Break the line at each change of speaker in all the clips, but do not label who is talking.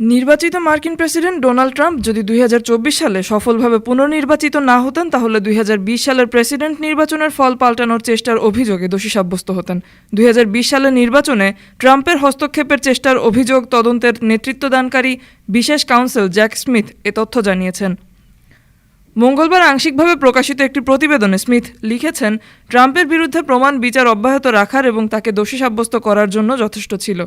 নির্বাচিত মার্কিন president Donald Trump যদি দুই হাজার চব্বিশ সালে সফলভাবে পুনর্নির্বাচিত না হতেন, তাহলে দুই হাজার বিশ সালের প্রেসিডেন্ট নির্বাচনের ফল পাল্টানোর চেষ্টার অভিযোগে দোষী সাব্যস্ত হতেন। দুই হাজার বিশ সালের নির্বাচনে ট্রাম্পের হস্তক্ষেপের চেষ্টার অভিযোগ তদন্তের নেতৃত্বদানকারী বিশেষ কাউন্সিল জ্যাক স্মিথ এ তথ্য জানিয়েছেন। মঙ্গলবার আংশিকভাবে প্রকাশিত একটি প্রতিবেদনে স্মিথ লিখেছেন, ট্রাম্পের বিরুদ্ধে প্রমাণ বিচার অব্যাহত রাখার এবং তাকে দোষী সাব্যস্ত করার জন্য যথেষ্ট ছিল।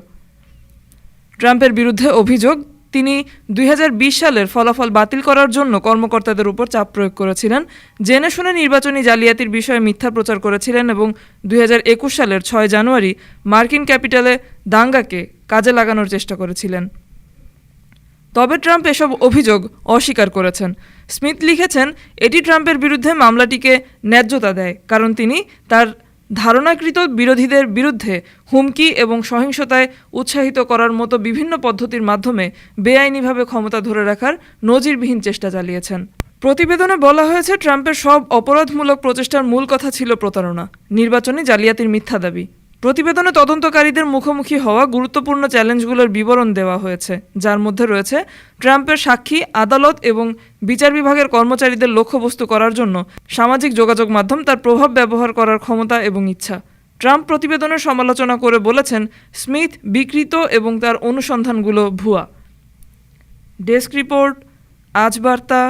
ট্রাম্পের বিরুদ্ধে অভিযোগ, তিনি দুই হাজার বিশ সালের ফলাফল বাতিল করার জন্য কর্মকর্তাদের উপর চাপ প্রয়োগ করেছিলেন, জেনে শুনে নির্বাচনী জালিয়াতির বিষয়ে মিথ্যা প্রচার করেছিলেন এবং দুই হাজার একুশ সালের ছয় জানুয়ারি মার্কিন ক্যাপিটালে দাঙ্গাকে কাজে লাগানোর চেষ্টা করেছিলেন। তবে ট্রাম্প এসব অভিযোগ অস্বীকার করেছেন। স্মিথ লিখেছেন, এটি ট্রাম্পের বিরুদ্ধে মামলাটিকে ন্যায্যতা দেয়, কারণ তিনি তার ধারণাকৃত বিরোধীদের বিরুদ্ধে হুমকি এবং সহিংসতায় উৎসাহিত করার মতো বিভিন্ন পদ্ধতির মাধ্যমে বেআইনিভাবে ক্ষমতা ধরে রাখার নজিরবিহীন চেষ্টা চালিয়েছেন। প্রতিবেদনে বলা হয়েছে, ট্রাম্পের সব অপরাধমূলক প্রচেষ্টার মূল কথা ছিল প্রতারণা। নির্বাচনী জালিয়াতির মিথ্যা দাবি। প্রতিবেদনে তদন্তকারীদের মুখোমুখি হওয়া গুরুত্বপূর্ণ চ্যালেঞ্জগুলোর বিবরণ দেওয়া হয়েছে, যার মধ্যে রয়েছে ট্রাম্পের সাক্ষী, আদালত এবং বিচার বিভাগের কর্মচারীদের লক্ষ্যবস্তু করার জন্য সামাজিক যোগাযোগ মাধ্যম তার প্রভাব ব্যবহার করার ক্ষমতা এবং ইচ্ছা। ট্রাম্প প্রতিবেদনের সমালোচনা করে বলেছেন, স্মিথ বিকৃত এবং তার অনুসন্ধানগুলো ভুয়া। ডেস্ক রিপোর্ট, আজ বার্তা,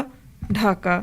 ঢাকা।